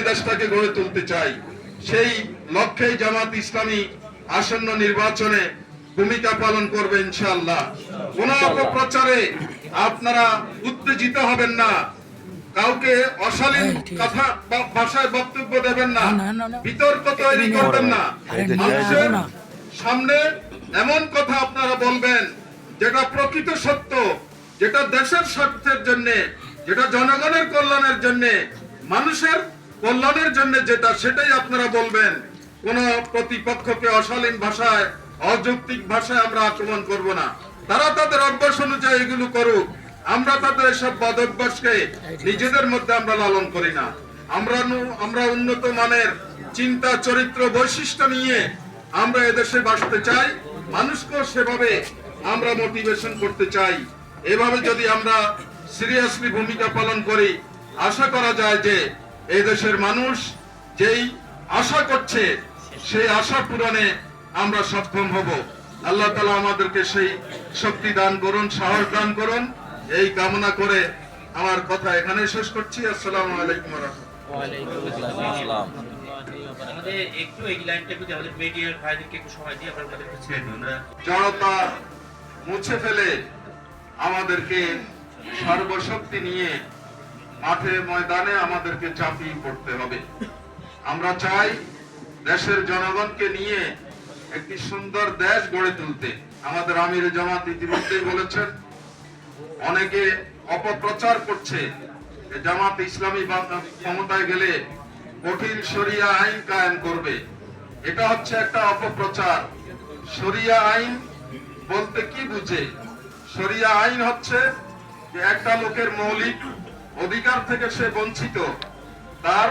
এই দেশটাকে গড়ে তুলতে চাই। সেই লক্ষ্যেই জামাত ইসলামী আসন্ন নির্বাচনে ভূমিকা পালন করবে ইনশাআল্লাহ। কোন অপপ্রচারে আপনারা উত্তেজিত হবেন না। কাউকে অশালীন কথা ভাষায় বক্তব্য দেবেন না। বিতর্ক তৈরি করবেন না। মানুষের সামনে এমন কথা আপনারা বলবেন যেটা প্রকৃত সত্য যেটা দেশের স্বার্থের জন্য যেটা জনগণের কল্যাণের জন্য মানুষের কল্যাণের জন্য যেটা, সেটাই আপনারা বলবেন। কোন প্রতিপক্ষকে অশালীন ভাষায়, অযৌক্তিক ভাষায় আমরা আক্রমণ করব না। তারা তাদের অভ্যাস অনুযায়ী এগুলো করুক। আমরা তাদের এসব বদ অভ্যাসকে নিজেদের মধ্যে আমরা লালন করি না। আমরা আমরা উন্নত মানের চিন্তা, চরিত্র, বৈশিষ্ট্য নিয়ে আমরা এদেশে বাসতে চাই। মানুষকেও সেভাবে আমরা মোটিভেশন করতে চাই। এভাবে যদি আমরা সিরিয়াসলি ভূমিকা পালন করি, আশা করা যায় যে এই দেশের মানুষ যেই আশা করছে সেই আশা পূরণে আমরা সক্ষম হব। আল্লাহ তালা আমাদেরকে সেই শক্তি দান করুন সাহস দান করুন। এই কামনা করে আমার কথা এখানে শেষ করছি। আসসালামু আলাইকুম জড়তা মুছে ফেলে আমাদেরকে সর্বশক্তি নিয়ে মাঠে ময়দানে আমাদেরকে চাপিয়ে পড়তে হবে। আমরা চাই দেশের জনগণকে নিয়ে একটি সুন্দর দেশ গড়ে তুলতে। আমাদের আমির জামাত ইতিমধ্যেই বলেছেন, অনেকে অপপ্রচার করছে জামাত ইসলামী ক্ষমতায় গেলে কঠিন শরিয়া আইন কায়েম করবে। এটা হচ্ছে একটা অপপ্রচার। শরিয়া আইন বলতে কি বুঝে? শরিয়া আইন হচ্ছে যে একটা লোকের মৌলিক অধিকার থেকে সে বঞ্চিত। তার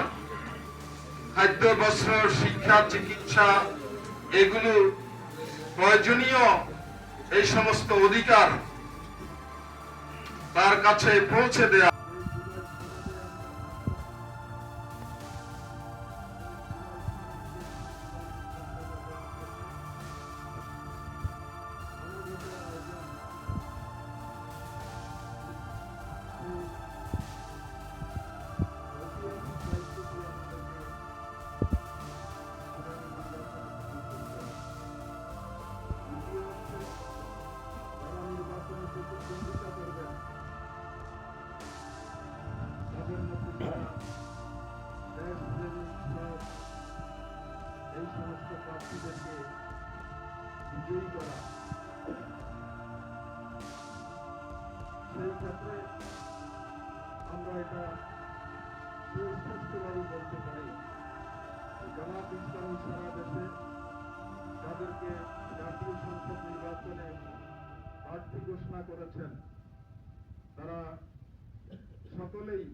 খাদ্য, বস্ত্র, শিক্ষা, চিকিৎসা, এগুলো প্রয়োজনীয় এই সমস্ত অধিকার তার কাছে পৌঁছে দেয়া ক্ষেত্রে আমরা এটা সুস্পষ্টভাবে বলতে পারি। জামাত ইসলামী সারা দেশে তাদেরকে জাতীয় সংসদ নির্বাচনে প্রার্থী ঘোষণা করেছেন। তারা সকলেই